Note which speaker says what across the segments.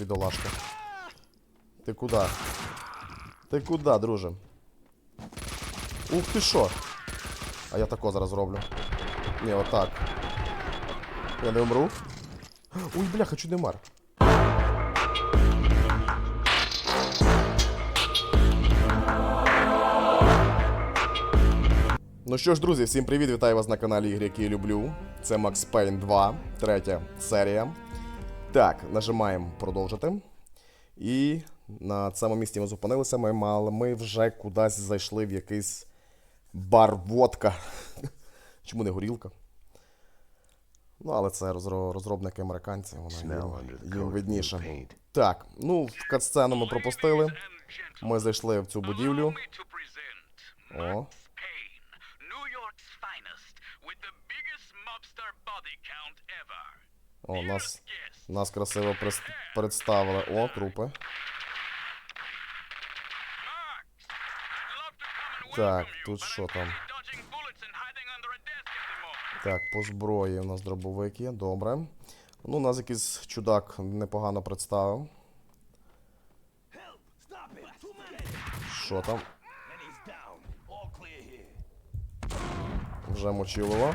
Speaker 1: Бідолашка. Ти куди? Ти куди, друже? Ух ти що? А я тако зараз зроблю. Ні, отак. Я не умру. Ой, бля, хочу не. Ну що ж, друзі, всім привіт! Вітаю вас на каналі Ігри, які я люблю. Це Max Payne 2, третя серія. Так, нажимаємо продовжити. І на цьому місці ми зупинилися. Ми, мали, ми вже кудись зайшли в якийсь бар водка. Чому не горілка? Ну, але це розробники американці, вона їм, видніше. Так, ну, в катсцену ми пропустили. Ми зайшли в цю будівлю. О.
Speaker 2: Max Payne, New York's finest, with the biggest mobster body count ever.
Speaker 1: О, нас, нас красиво представили. О, трупи. Так, тут що там? Так, по зброї у нас дробовик є, добре. Ну, у нас якийсь чудак непогано представив. Що там? Вже мочилово.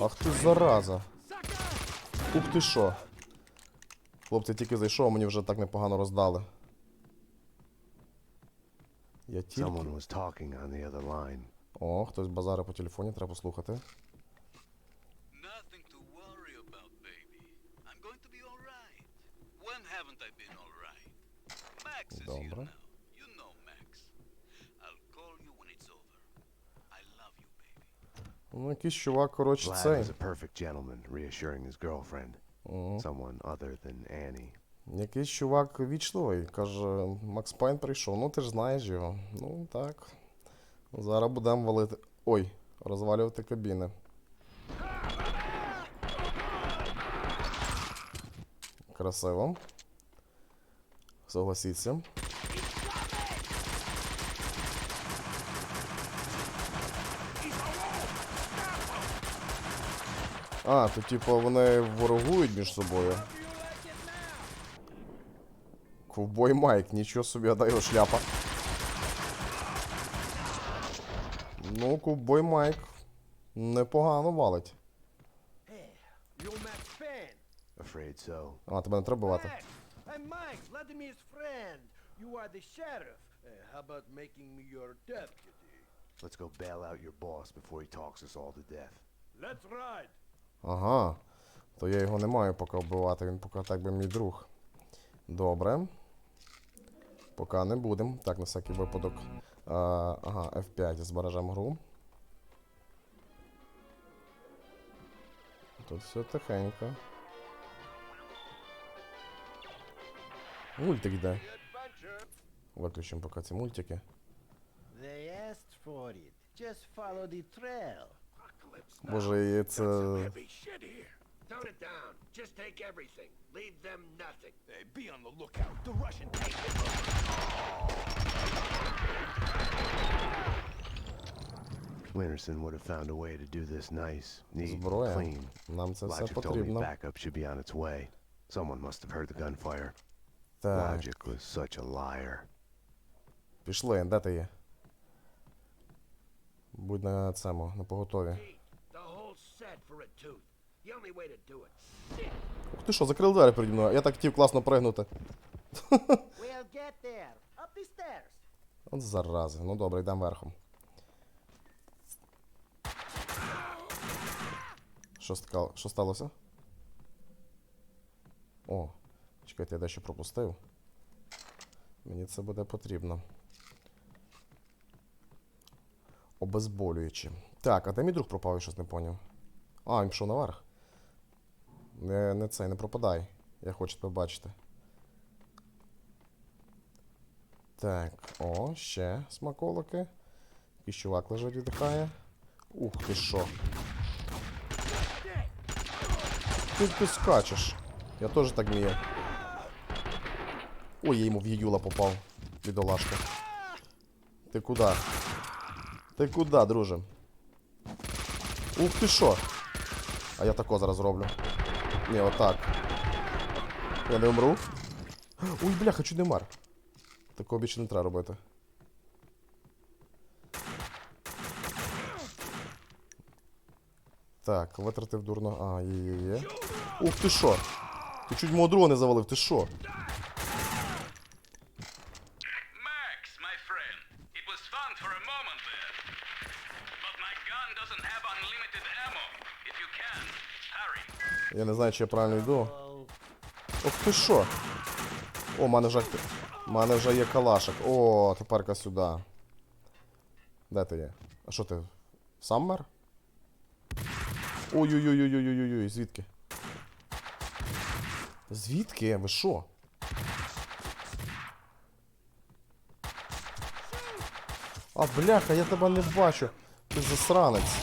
Speaker 1: Ах ти зараза. Ух ти що. Хлопці, тільки зайшов, мені вже так непогано роздали. Я тільки. О, хтось базари по телефоні, треба послухати. Ну, якийсь чувак, коротше,
Speaker 3: Vlad
Speaker 1: цей.
Speaker 3: was a perfect gentleman, reassuring his girlfriend. Someone other than Annie.
Speaker 1: Якийсь чувак вічливий. Каже, Макс Пайн прийшов. Ну ти ж знаєш його. Ну так. Зараз будемо валити. Ой, розвалювати кабіни. Красиво. Согласіться. А, то типу вони ворогують між собою. Ковбой Майк, нічого собі, а дай його шляпа. Ну, ковбой Майк непогано валить.
Speaker 3: So.
Speaker 1: А, тебе не треба бувати.
Speaker 4: Uh?
Speaker 3: Let's go bail out your boss before he talks us all to death.
Speaker 4: Let's ride.
Speaker 1: Ага. То я його не маю поки вбивати, він поки так би мій друг. Добре. Поки не будемо. Так, на всякий випадок. А, ага, F5 збережемо гру. Тут все тихенько. Мультик йде. Виключимо поки ці мультики.
Speaker 4: They asked for it. Just follow the trail.
Speaker 1: Боже, і це.
Speaker 5: Heavy shit here. Tone it down. Just take everything. Leave them nothing.
Speaker 6: Hey, be on the lookout. The Russian tank.
Speaker 3: Winterson would have found a way to do this nice, neat, and
Speaker 1: Зброя.
Speaker 3: clean.
Speaker 1: Нам це все
Speaker 3: Logic told me
Speaker 1: потрібно.
Speaker 3: backup should be on its way. Someone must have heard the gunfire.
Speaker 1: Так,
Speaker 3: Logic was such a liar.
Speaker 1: пішли, де ти є? Будь на цьому, на поготові. Ух ти що, закрив двері переді мною. Я так хотів класно пригнути. От зарази. Ну добре, йдемо верхом. Що, що сталося? О, чекайте, я дещо пропустив. Мені це буде потрібно. Обезболюючи. Так, а де мій друг пропав, я щось не поняв. А, він пішов наверх. Не, не цей, не пропадай. Я хочу тебе бачити. Так, о, ще смаколики. Якийсь чувак лежить віддихає. Ух ти що. Ти ти скачеш. Я теж так вмію. Ой, я йому в їюла попав. Бідолашка. Ти куди? Ти куди, друже? Ух ти що? А я тако зараз роблю. Ні, отак. Я не умру. Ой, бля, хочу не. Такого більше не треба робити. Так, витратив дурно. А, є-є-є. Ух ти що? Ти чуть мого друга не завалив, ти що? Я не знаю, чи я правильно йду. Ох ти що? О, мене вже. мене вже є калашик. О, тепер-ка сюди. Де ти є? А що ти? Сам мер? Ой-ой-ой-ой-ой-ой-ой, звідки? Звідки? Ви що? А, бляха, я тебе не бачу. Ти засранець.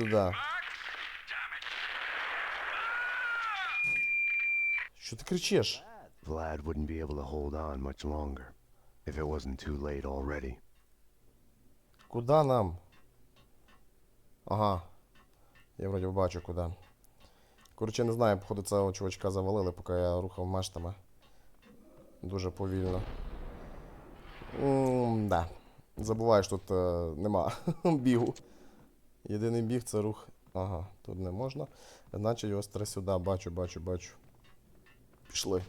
Speaker 1: Сюди. Що ти кричиш?
Speaker 3: Vlad wouldn't be able to hold on much longer if it wasn't too late already.
Speaker 1: Куда нам? Ага. Я вроді бачу куди. Коротше, не знаю, походу цього чувачка завалили, поки я рухав мештами. Дуже повільно. м да. Забуваєш, тут е, нема бігу. Єдиний біг це рух. Ага, тут не можна. Значить ось треба сюди, бачу, бачу, бачу. Пішли.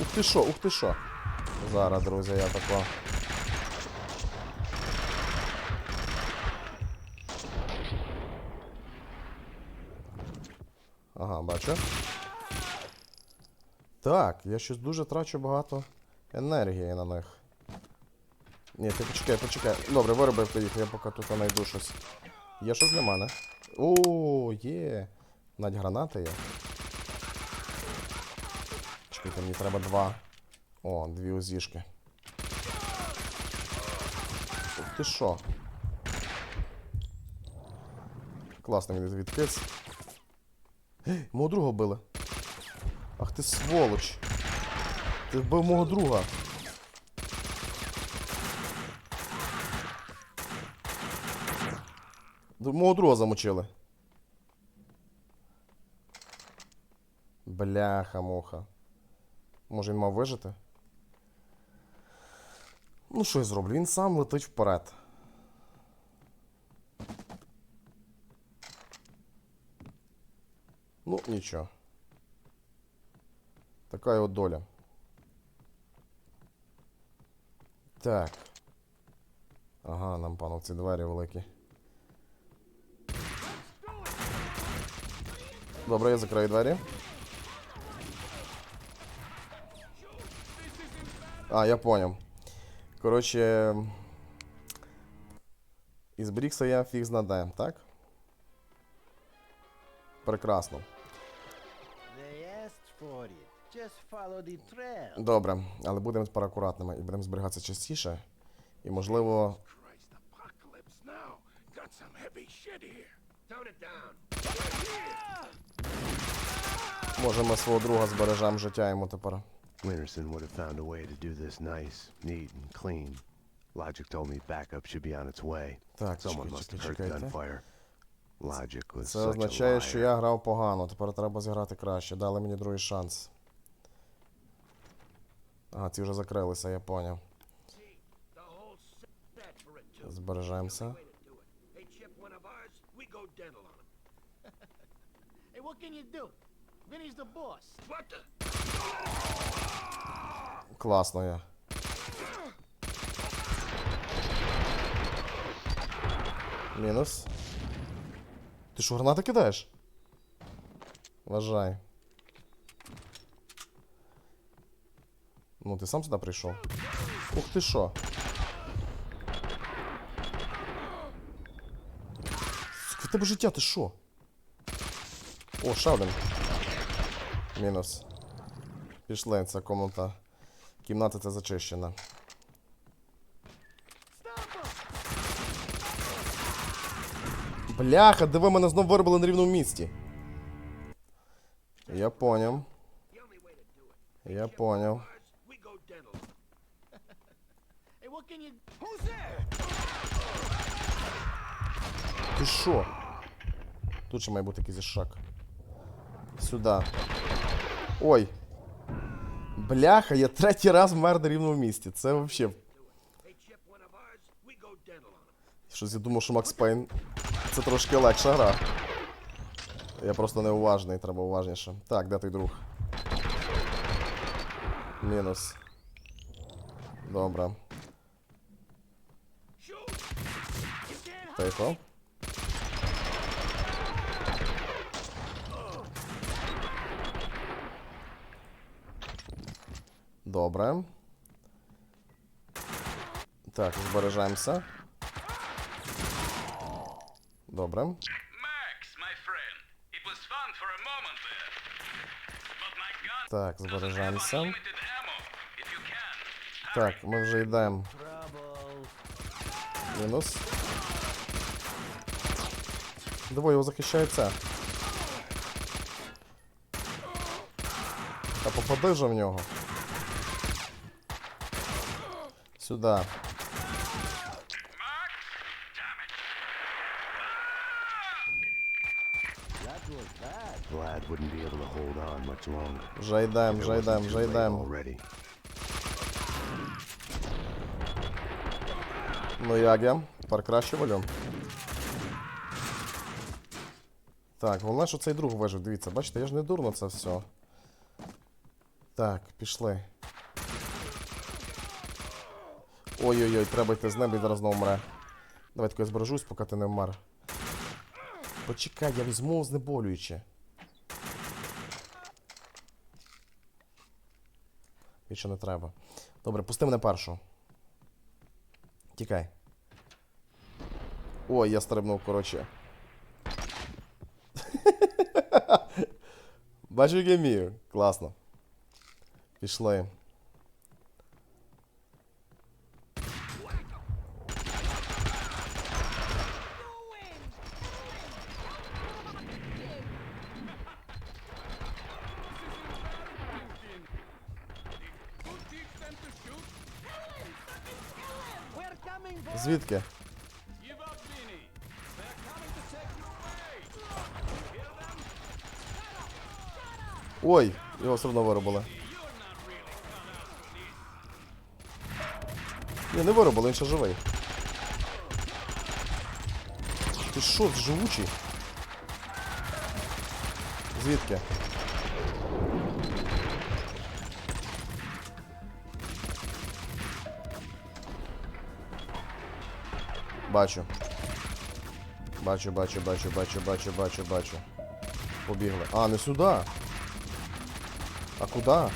Speaker 1: Ух ти що, ух ти що. Зараз, друзі, я тако. Ага, бачу. Так, я щось дуже трачу багато енергії на них. Ні, ти почекай, почекай. Добре, виробив ти їх, я поки тут знайду щось. Є щось для мене. О, є. Навіть гранати є. Чекайте, мені треба два. О, дві узішки. Ти що? Класно він відкис. Мого друга били. Ах ти сволоч. Ти вбив мого друга. Мого друга замочили. Бляха-муха. Може він мав вижити? Ну, що я зроблю? Він сам летить вперед. Ну, нічого. Така його доля. Так. Ага, нам пану ці двері великі. Добре, я закрию двері. А, я понял. Коротше. Із Брікса я фіг знаде, так? Прекрасно. Добре, але будемо тепер акуратними і будемо зберігатися частіше. І можливо.
Speaker 5: Got.
Speaker 1: Може ми свого друга збережемо життя йому тепер.
Speaker 3: Winterson would have found a way to do this nice, neat, and clean. Logic told me backup should be on its way.
Speaker 1: Так,
Speaker 3: Someone
Speaker 1: чекай,
Speaker 3: must have
Speaker 1: чекай,
Speaker 3: heard
Speaker 1: чекайте.
Speaker 3: gunfire. Logic was
Speaker 1: Це
Speaker 3: such a
Speaker 1: означає, що я грав погано. Тепер треба зіграти краще. Дали мені другий шанс. Ага, ці вже закрилися, я поняв.
Speaker 5: The whole set for it, too.
Speaker 1: Збережемося.
Speaker 5: Way to do it. They chip one of ours, we go dental on them.
Speaker 7: Hey, what can you do?
Speaker 1: Класно я. Мінус. Ти що, гранати кидаєш? Вважай. Ну, ти сам сюди прийшов. Ух ти що? Сука, в тебе життя, ти що? О, ще один. Мінус. Пішли, ця комната. Кімната ця зачищена. Бляха, диви, мене знов виробили на рівному місці. Я поняв. Я поняв. Ти що? Тут ще має бути якийсь шаг. Сюди. Ой. Бляха, я третій раз вмер на рівному місці. Це взагалі. Щось я думав, що Макс Пейн це трошки легша гра. Я просто неуважний, треба уважніше. Так, де той друг? Мінус. Добре. Тихо. Добре. Так, збережемося. Добре. Так, збережемося. Так, ми вже йдемо. Мінус. Диво, його захищає це. Та попади вже в нього. Вже
Speaker 3: late
Speaker 1: йдемо.
Speaker 3: Already.
Speaker 1: Ну як я? Волю. Так, головне, що цей друг вижив. Дивіться, бачите, я ж не дурно це все. Так, пішли. Ой-ой-ой, треба йти з неба і зараз знову вмре. Давай тако я збережусь, поки ти не вмер. Почекай, я візьму знеболююче. Більше не треба. Добре, пусти мене першу. Тікай. Ой, я стрибнув, коротше. Бачу, як я вмію. Класно. Пішли.
Speaker 2: Them?
Speaker 1: Ой, його все одно виробили. Ні, не виробили, він ще живий. Ти що, живучий? Звідки? Бачу. Бачу, бачу, бачу, бачу, бачу, бачу, бачу. Побігли. А, не сюди. А куда?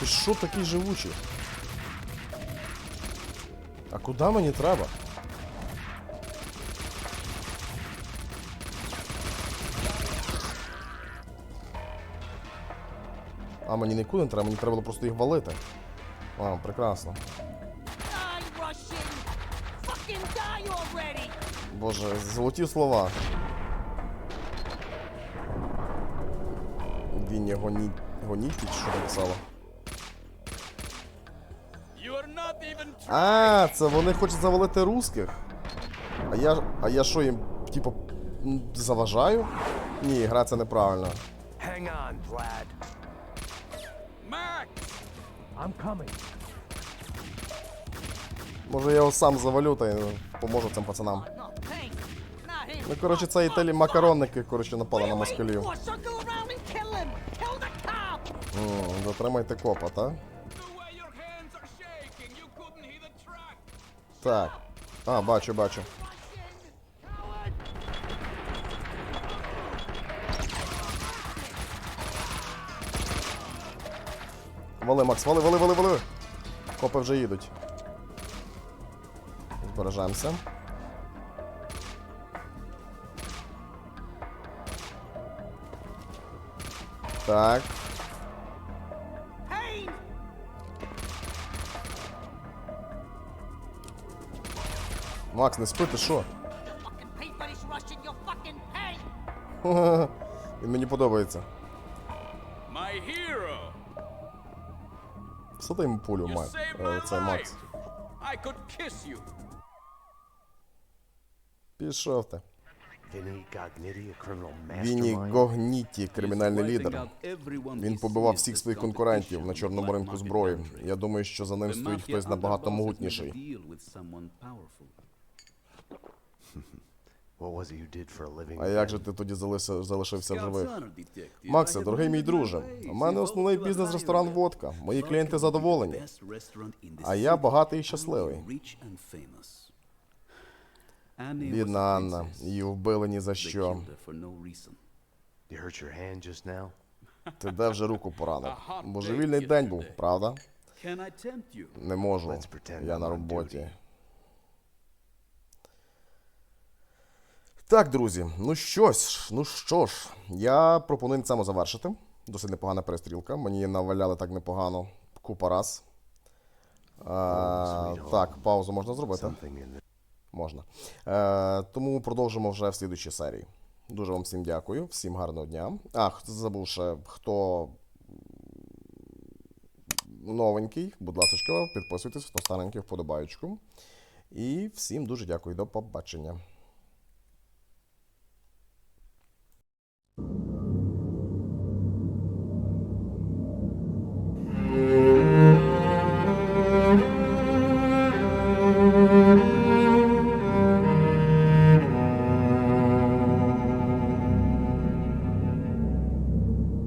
Speaker 1: Ти що такий живучий? А куди мені треба? А мені нікуди не треба, мені треба було просто їх валити. А, прекрасно. Боже, золоті слова. Він гоні... гоніть, чи що написало? А, це вони хочуть завалити русських. А я. А я що їм, типу, заважаю? Ні, гра це неправильно.
Speaker 5: Hang on, Vlad.
Speaker 2: Max!
Speaker 4: I'm coming.
Speaker 1: Може я його сам завалю та й поможу цим пацанам. Ну, коротше, це італії макаронники, коротше, напали на москалів. Затримайте копа, та? Так. А, бачу, бачу. Вали, Макс, вали, вали, вали, вали. Копи вже їдуть. Збережемося. Так. Макс, не спи, ти що? Він мені подобається. Всади йому пулю, Мак. Е,
Speaker 2: life.
Speaker 1: Макс.
Speaker 2: I could kiss you.
Speaker 1: Пішов ти.
Speaker 3: Mastermind.
Speaker 1: Гогніті, кримінальний лідер. Він побивав всіх своїх конкурентів на чорному ринку зброї. Я думаю, що за ним стоїть хтось набагато могутніший. А як же ти тоді залишив, залишився живих? Максе, дорогий мій друже, у мене основний бізнес ресторан водка. Мої клієнти задоволені. А я багатий і щасливий. Бідна Анна, її вбили ні за що. Ти де вже руку поранив? Божевільний день був, правда? Не можу. Я на роботі. Так, друзі, ну що ж, ну що ж, я пропоную цьому завершити. Досить непогана перестрілка. Мені наваляли так непогано купа раз. А, так, паузу можна зробити? Можна. Е, тому продовжимо вже в слідучій серії. Дуже вам всім дякую, всім гарного дня. А, забув ще, хто новенький, будь ласка, підписуйтесь, хто старенький, вподобаючку. І всім дуже дякую, до побачення.